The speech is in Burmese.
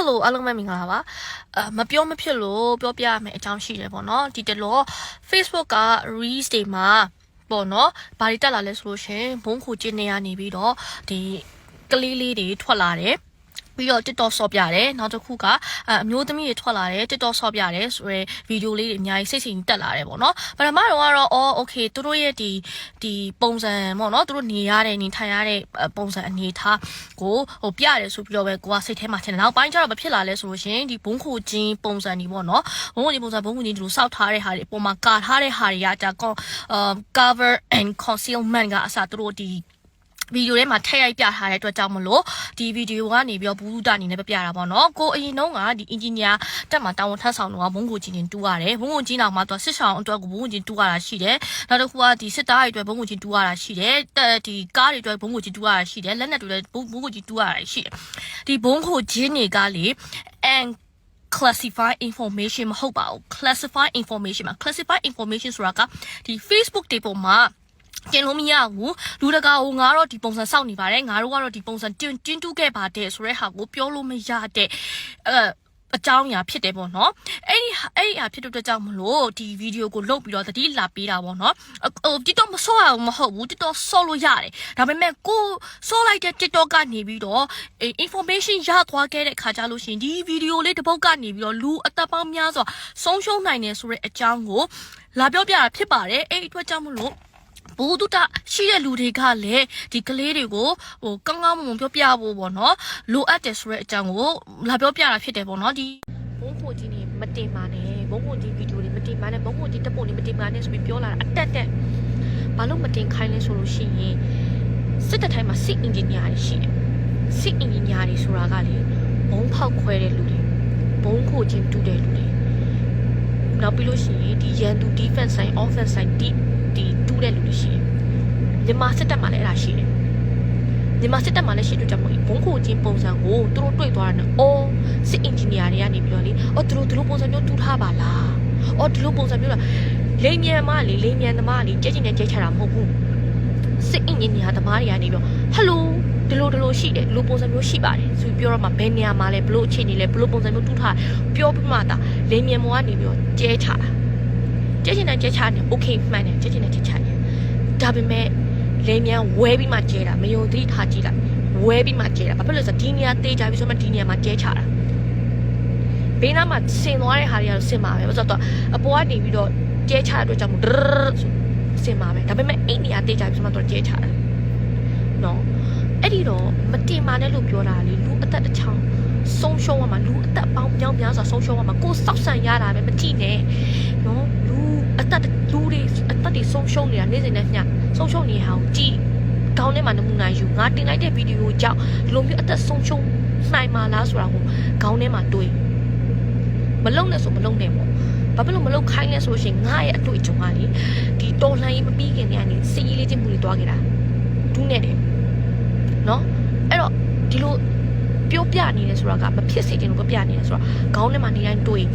Hello အားလုံးပဲမင်္ဂလာပါအမပြောမဖြစ်လို့ပြောပြရမယ့်အကြောင်းရှိတယ်ပေါ့နော်ဒီတလော Facebook က Reels တွေမှာပေါ့နော်ဘာတွေတက်လာလဲဆိုလို့ရှရင်ဘုံခုကျင်းနေရနေပြီးတော့ဒီကလေးလေးတွေထွက်လာတယ် ပြီးတော့ TikTok ဆော့ပြတယ်နောက်တစ်ခုကအအမျိုးသမီးတွေထွက်လာတယ် TikTok ဆော့ပြတယ်ဆိုရယ်ဗီဒီယိုလေးတွေအများကြီးစိတ်စိမ်တက်လာတယ်ပေါ့နော်ပထမတော့ကတော့အော် okay သူတို့ရဲ့ဒီဒီပုံစံပေါ့နော်သူတို့နေရတဲ့နေထိုင်ရတဲ့ပုံစံအနေထားကိုဟိုပြရတယ်ဆိုပြီးတော့ပဲကိုကစိတ်ထဲမှာထင်တယ်နောက်ပိုင်းကျတော့မဖြစ်လာလဲဆိုလို့ရှင်ဒီဘုံခုချင်းပုံစံဒီပေါ့နော်ဘုံခုချင်းပုံစံဘုံခုချင်းဒီလိုစောက်ထားတဲ့ဟာတွေအပေါ်မှာကာထားတဲ့ဟာတွေကကြာကော cover and concealment ကအစားသူတို့ဒီ ဗီဒီယိုထဲမှာထည့်ရိုက်ပြထားတဲ့အတွက်ကြောင့်မလို့ဒီဗီဒီယိုကနေပြီးတော့ဘူးလူတအနေနဲ့ပြပြတာပေါ့နော်ကိုအရင်တုန်းကဒီအင်ဂျင်နီယာတက်မှာတာဝန်ထမ်းဆောင်တော့ဘုံကိုကြီးချင်းတူရတယ်ဘုံကိုကြီးနောက်မှာသူစစ်ဆောင်အတွက်ကိုဘုံကိုကြီးတူရတာရှိတယ်နောက်တစ်ခုကဒီစစ်သားတွေအတွက်ဘုံကိုကြီးတူရတာရှိတယ်တက်ဒီကားတွေအတွက်ဘုံကိုကြီးတူရတာရှိတယ်လက်နက်တွေလည်းဘုံကိုကြီးတူရတာရှိတယ်ဒီဘုံကိုကြီးတွေကလေ and classify information မဟုတ်ပါဘူး classify information မှာ classify information ဆိုတာကဒီ Facebook တွေပေါ်မှာ ကျင်လို့မရဘူးလူတကာကိုငါတော့ဒီပုံစံစောင့်နေပါတယ်ငါတို့ကတော့ဒီပုံစံတင်းတင်းတူးခဲ့ပါတယ်ဆိုတဲ့ဟာကိုပြောလို့မရတဲ့အဲအကြောင်းအရာဖြစ်တယ်ပေါ့နော်အဲ့ဒီအဲ့ဒီအဖြစ်တဲ့အတွက်ကြောင့်မလို့ဒီဗီဒီယိုကိုလုတ်ပြီးတော့တတိလာပေးတာပေါ့နော်ဟို TikTok မဆော့ရဘူးမဟုတ်ဘူး TikTok ဆော့လို့ရတယ်ဒါပေမဲ့ကိုဆော့လိုက်တဲ့ TikTok ကနေပြီးတော့ information ရသွားခဲ့တဲ့ခါကြလို့ရှင်ဒီဗီဒီယိုလေးတစ်ပုတ်ကနေပြီးတော့လူအသက်ပေါင်းများစွာဆုံးရှုံးနိုင်တယ်ဆိုတဲ့အကြောင်းကိုလာပြောပြတာဖြစ်ပါတယ်အဲ့ဒီအတွက်ကြောင့်မလို့ ဘူဒုတရှိတဲ့လူတွေကလည်းဒီကလေးတွေကိုဟိုကောင်းကောင်းမွန်မွန်ပြောပြဖို့ပေါ့နော်လိုအပ်တယ်ဆိုတဲ့အကြောင်းကိုလာပြောပြတာဖြစ်တယ်ပေါ့နော်ဒီဘုံဖို့ကြီးနေမတင်ပါနဲ့ဘုံဖို့ကြီးဗီဒီယိုတွေမတင်ပါနဲ့ဘုံဖို့ကြီးတက်ဖို့နေမတင်ပါနဲ့ဆိုပြီးပြောလာတာအတက်တက်ဘာလို့မတင်ခိုင်းလဲဆိုလို့ရှိရင်စစ်တပ်တိုင်းမှာစစ်အင်ဂျင်နီယာတွေရှိတယ်စစ်အင်ဂျင်နီယာတွေဆိုတာကလေဘုံဖောက်ခွဲတဲ့လူတွေဘုံခိုချင်းတူတဲ့လူတွေနောက်ပြီးလို့ရှိရင်ဒီရန်သူ defense side offense side ဒီ ဒီတူးတဲ့လူတွေရှိတယ်မြန်မာစစ်တပ်မှာလည်းအဲ့ဒါရှိတယ်မြန်မာစစ်တပ်မှာလည်းရှိတော့ကြောင့်မို့ဘုံခိုချင်းပုံစံကိုသူတို့တွေ့သွားတာနဲ့အော်စစ်အင်ဂျင်နီယာတွေကနေပြီးတော့လေအော်သူတို့သူတို့ပုံစံမျိုးတူးထားပါလားအော်ဒီလိုပုံစံမျိုးလားလိမ်မြန်မလေလိမ်မြန်သမားလေကြက်ချင်နဲ့ကြက်ချတာမဟုတ်ဘူးစစ်အင်ဂျင်နီယာသမားတွေကနေပြီးတော့ဟယ်လိုဒီလိုဒီလိုရှိတယ်ဒီလိုပုံစံမျိုးရှိပါတယ်ဆိုပြီးပြောတော့မှဘယ်နေရာမှာလဲဘလို့အခြေအနေလဲဘလို့ပုံစံမျိုးတူးထားပြောပြီးမှသာလိမ်မြန်မောကနေပြီးတော့ကျဲချတာ ကျဲချင်တဲ့ကျဲချနေ okay မှန်တယ်ကျဲချင်တဲ့ကျဲချနေဒါပေမဲ့လိမ်မြန်ဝဲပြီးမှကျဲတာမယုံသတိထားကြည့်လိုက်ဝဲပြီးမှကျဲတာဘာဖြစ်လို့လဲဆိုတော့ဒီနေရာတေးကြပြီးဆိုမှဒီနေရာမှာကျဲချတာဘေးနားမှာဆင်သွားတဲ့ဟာတွေကတော့ဆင်ပါပဲဘာလို့ဆိုတော့အပေါ်ကနေပြီးတော့ကျဲချတဲ့အတွက်ကြောင့်မို့ဒရရဆိုဆင်ပါပဲဒါပေမဲ့အိမ်နေရာတေးကြပြီးဆိုမှတော့ကျဲချတာနော်အဲ့ဒီတော့မတင်ပါနဲ့လို့ပြောတာလေလူအသက်တစ်ချောင်းဆုံးရှုံးရမှာလူအသက်ပေါင်းမြောက်များစွာဆုံးရှုံးရမှာကိုယ်စောက်ဆန်ရတာပဲမကြည့်နဲ့နော်လူအ သက်လူတွေအသက်တွေဆုံးရှုံးနေတာနေ့စဉ်နဲ့မျှဆုံးရှုံးနေဟောင်းကြည့်ကောင်းထဲမှာနမူနာယူငါတင်လိုက်တဲ့ဗီဒီယိုကြောင့်ဒီလိုမျိုးအသက်ဆုံးရှုံးနိုင်မှာလားဆိုတာကိုခေါင်းထဲမှာတွေးမလုံနဲ့ဆိုမလုံနဲ့ပေါ့ဘာဖြစ်လို့မလုံခိုင်းလဲဆိုလို့ရှိရင်ငါရဲ့အတွေ့အကြုံကလေဒီတော်လှန်ရေးမပြီးခင်တည်းကနေစီးရေးလေးချင်းမှုတွေတွားခဲ့တာဒူးနဲ့တယ်နော်အဲ့တော့ဒီလိုပြောပြနေတယ်ဆိုတာကမဖြစ်စေချင်လို့ပြောပြနေတယ်ဆိုတော့ခေါင်းထဲမှာနေတိုင်းတွေး